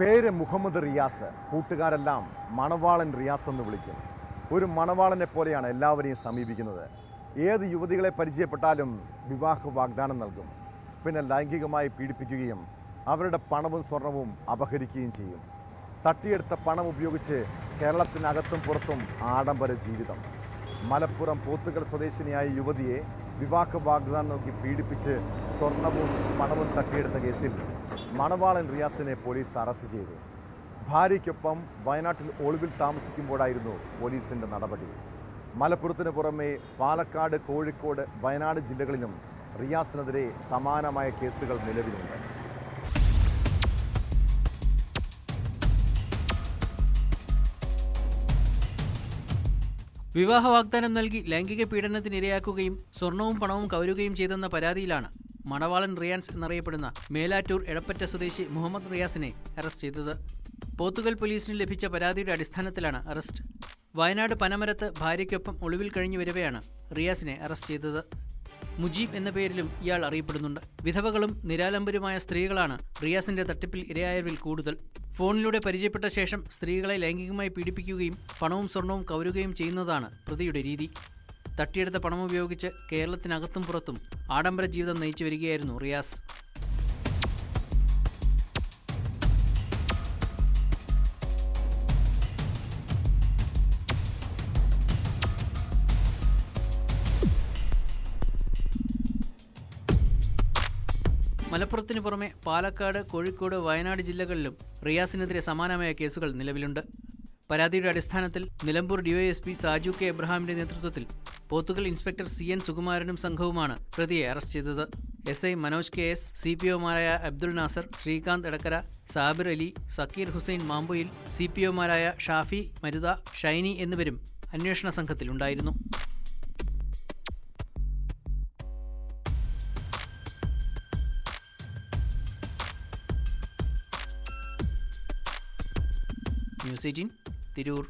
പേര് മുഹമ്മദ് റിയാസ്. കൂട്ടുകാരെല്ലാം മണവാളൻ റിയാസ് എന്ന് വിളിക്കും. ഒരു മണവാളനെ പോലെയാണ് എല്ലാവരെയും സമീപിക്കുന്നത്. ഏത് യുവതികളെ പരിചയപ്പെട്ടാലും വിവാഹ വാഗ്ദാനം നൽകും. പിന്നെ ലൈംഗികമായി പീഡിപ്പിക്കുകയും അവരുടെ പണവും സ്വർണവും അപഹരിക്കുകയും ചെയ്യും. തട്ടിയെടുത്ത പണം ഉപയോഗിച്ച് കേരളത്തിനകത്തും പുറത്തും ആഡംബര ജീവിതം. മലപ്പുറം പോത്തുകൽ സ്വദേശിനിയായ യുവതിയെ വിവാഹ വാഗ്ദാനം നോക്കി പീഡിപ്പിച്ച് സ്വർണവും പണവും തട്ടിയെടുത്ത കേസിൽ മണവാളൻ റിയാസിനെ പോലീസ് അറസ്റ്റ് ചെയ്തു. ഭാര്യയ്ക്കൊപ്പം വയനാട്ടിൽ ഒളിവിൽ താമസിക്കുമ്പോഴായിരുന്നു പോലീസിന്റെ നടപടി. മലപ്പുറത്തിന് പുറമെ പാലക്കാട് കോഴിക്കോട് വയനാട് ജില്ലകളിലും റിയാസിനെതിരെ സമാനമായ കേസുകൾ നിലവിലുണ്ട്. വിവാഹ വാഗ്ദാനം നൽകി ലൈംഗിക പീഡനത്തിനിരയാക്കുകയും സ്വർണവും പണവും കവരുകയും ചെയ്തെന്ന പരാതിയിലാണ് മണവാളൻ റിയാൻസ് എന്നറിയപ്പെടുന്ന മേലാറ്റൂർ എടപ്പറ്റ സ്വദേശി മുഹമ്മദ് റിയാസിനെ അറസ്റ്റ് ചെയ്തത്. പോത്തുകൽ പോലീസിന് ലഭിച്ച പരാതിയുടെ അടിസ്ഥാനത്തിലാണ് അറസ്റ്റ്. വയനാട് പനമരത്ത് ഭാര്യയ്ക്കൊപ്പം ഒളിവിൽ കഴിഞ്ഞു വരവെയാണ് റിയാസിനെ അറസ്റ്റ് ചെയ്തത്. മുജീബ് എന്ന പേരിലും ഇയാൾ അറിയപ്പെടുന്നുണ്ട്. വിധവകളും നിരാലംബരുമായ സ്ത്രീകളാണ് റിയാസിന്റെ തട്ടിപ്പിൽ ഇരയായവരിൽ കൂടുതൽ. ഫോണിലൂടെ പരിചയപ്പെട്ട ശേഷം സ്ത്രീകളെ ലൈംഗികമായി പീഡിപ്പിക്കുകയും പണവും സ്വർണവും കവരുകയും ചെയ്യുന്നതാണ് പ്രതിയുടെ രീതി. തട്ടിയെടുത്ത പണം ഉപയോഗിച്ച് കേരളത്തിനകത്തും പുറത്തും ആഡംബര ജീവിതം നയിച്ചു വരികയായിരുന്നു റിയാസ്. മലപ്പുറത്തിന് പുറമെ പാലക്കാട് കോഴിക്കോട് വയനാട് ജില്ലകളിലും റിയാസിനെതിരെ സമാനമായ കേസുകൾ നിലവിലുണ്ട്. പരാതിയുടെ അടിസ്ഥാനത്തിൽ നിലമ്പൂർ ഡിവൈഎസ്പി സാജു കെ എബ്രഹാമിന്റെ നേതൃത്വത്തിൽ പോത്തുകൽ ഇൻസ്പെക്ടർ സി എൻ സുകുമാരനും സംഘവുമാണ് പ്രതിയെ അറസ്റ്റ് ചെയ്തത്. S I Manoj K S C P ഒമാരായ Abdul Nasar Srikanth Edakkara Sabir Ali Zakir Hussain മാമ്പുയിൽ C P ഒമാരായ ഷാഫി മരുത ഷൈനി എന്നിവരും അന്വേഷണ സംഘത്തിലുണ്ടായിരുന്നു. News eighteen Tirur.